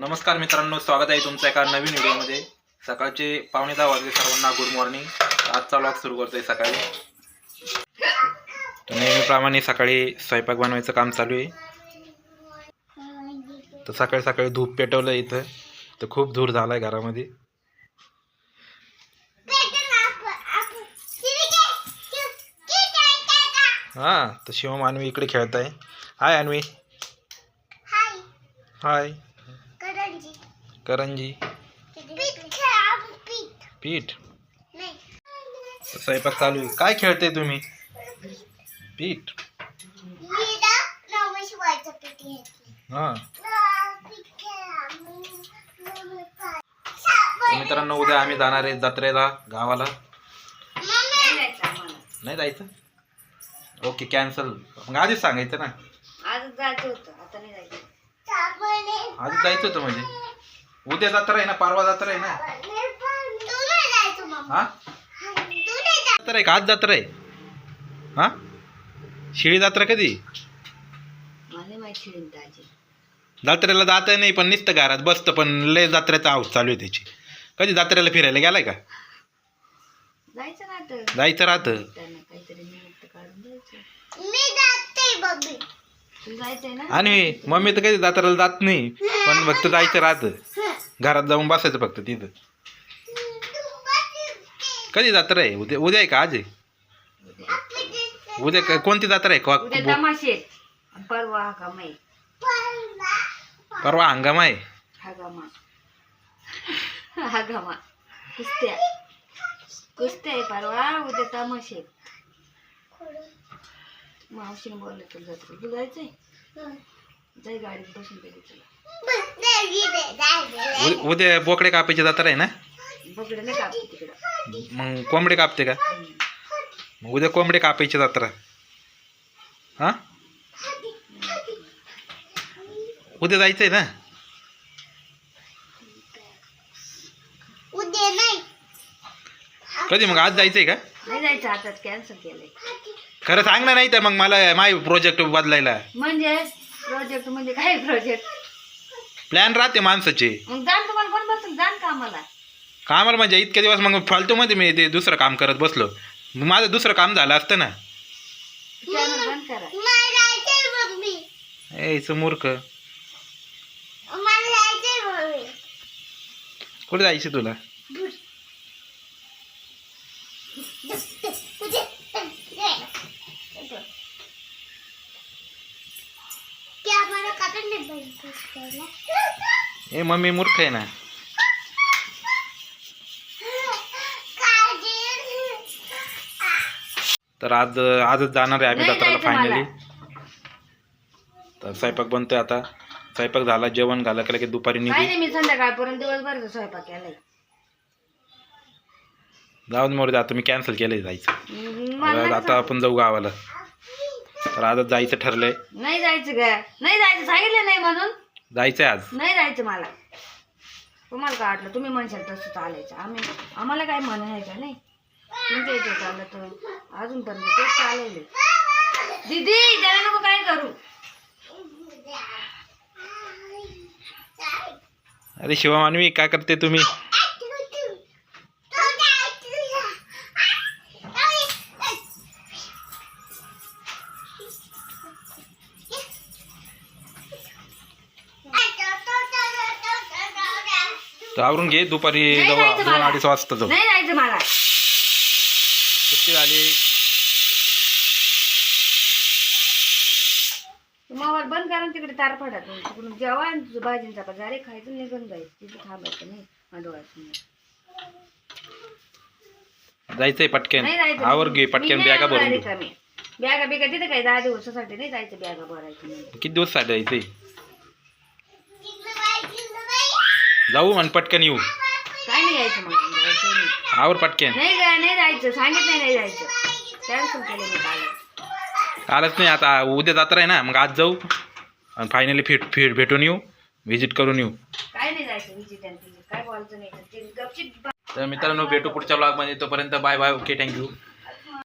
नमस्कार मित्रांनो स्वागत आहे तुमचं एका नवीन व्हिडिओमध्ये. सकाळचे पावणे दहा वाजले सर्वांना गुड मॉर्निंग आजचा व्लॉग सुरू करतोय सकाळी. तर नेहमीप्रमाणे सकाळी स्वयंपाक बनवायचं काम चालू आहे. तर सकाळी सकाळी धूप पेटवलं इथं. तर खूप धूर झाला आहे घरामध्ये. हां तर शिवम अन्वी इकडे खेळत आहे हाय अन्वी हाय करंजी. पीठ. स्वयंपाक चालू आहे. काय खेळते तुम्ही? पीठ. हां. तर मित्रांनो उद्या आम्ही जाणार आहे जत्रेला गावाला. नाही जायचं? Okay cancel. मग आधीच सांगायचं ना. आजच जायचं होतं. आता नाही जायचं. जायचं होतं म्हणजे. उद्या जत्रा आहे ना परवा जत्रा आहे ना? हा? जत्रा आहे का? आज जत्रा आहे? हा? शिळी जत्रा कधी? जत्रेला जात नाही पण नुसतं घरात बसतं पण लय जत्रेचा हाऊस चालू आहे त्याची. कधी जत्रेला फिरायला गेलाय का? जायचं ना तर जायचं राहतं. त्यांना काहीतरी निमित्त काढून द्यायचं. तू जायचंय ना? आणि मम्मी तर कधी जत्रेला जात नाही पण फक्त जायचं राहतं. घरात जाऊन बसायचं फक्त तिथं. कधी जत्रा आहे उद्या उद्या आहे का आज आहे? उद्या क- कोणती जत्रा आहे उद्या का- तमाशे परवा आहे. परवा हंगाम आहे? हा गामा हा गामा कुस्त्या. कुस्त्या आहे परवा उद्या तमाशे मावशीने बोललं तुला जात तू जायचंय? जाय गाडीत बसून गेली तुला. उ- उद्या बोकडे कापायची जत्रा आहे ना? बघडं नाही कापते तिकडं. मग कोंबडे कापते का? मग उद्या कोंबडे कापायची जत्रा. हा? उद्या जायचंय ना? उद्या नाही. कधी मग आज जायचंय का? नाही जायचं आता कॅन्सल केलंय. खरं सांग ना नाही तर मग मला माय प्रोजेक्ट बदलायला. म्हणजे? प्रोजेक्ट म्हणजे काय प्रोजेक्ट प्लॅन राहते माणसाचे. मग जाण तुम्हाला कोण बसेल? जाण का आम्हाला कामाला म्हणजे इतके दिवस मग फालतूमध्ये मी ते दुसरं काम करत बसलो. मग माझं दुसरं काम झालं असतं ना. चॅनल बंद करा. मला जायचंय मम्मी यायचं मूर्ख. मला जायचंय मम्मी कुठे जायचं तुला? ए मम्मी मूर्ख आहे ना? तर आज आजच जाणार आहे आम्ही जत्राला जायचं फायनली. तर स्वयंपाक बनतोय आता. स्वयंपाक झाला जेवण झालं की लगेच दुपारी निघू. मी संध्याकाळपर्यंत दिवसभर स्वयंपाक केलाय जाऊन मोर आता मी कॅन्सल केलंय जायचं. मला आता आपण जाऊ गावाला. तर आजच जायचं ठरलंय. नाही जायचं का नाही जायचं सांगितलं नाही म्हणून. जायचंय आज. नाही जायचं मला. तुम्हाला काय वाटलं? तुम्ही म्हणशाल तसं चालायचं. आम्ही आम्हाला काय म्हण आहे का नाही? तुमच्या इथे चाललं तर अजूनपर्यंत तेच चालवले. दीदी त्याला नको काय करू. अरे शिवमानवी काय करते तुम्ही? तर आवरून घे दुपारी जाऊ दोन. अडीच वाजता जाऊ. नाही जायचं मला. सुट्टी झाली. मोबाईल बंद करा तिकडे तार तुम्ही तिकडून जेव्हा आणि तुझं भाजींचा पगारे खायचं निघून जायचं तिथे थांबायचं नाही मांडवायचं नाही जायचंय पटकन. आवर घे पटकन बॅगा भरून. बॅगा बिगा तिथे काय दहा दिवसासाठी नाही जायचं बॅगा भरायचं. किती दिवससाठी जायचंय? जाऊ आणि पटकन येऊ. काय नाही यायचं मग जायचं नाही. आवर पटकन. नाही गा नाही जायचं सांगितलं नाही जायचं. कॅन्सल केलं मी काल. कालच नाही आता उद्या जात्रा आहे ना मग आज जाऊ. आणि फायनली फिट फिट भेटून येऊ व्हिजिट करून येऊ. काय नाही जायचं विजिट आणि visit. काय बोलायचं नाही ते तर मित्रांनो भेटू पुढच्या ब्लॉगमध्ये तोपर्यंत बाय बाय ओके थँक्यू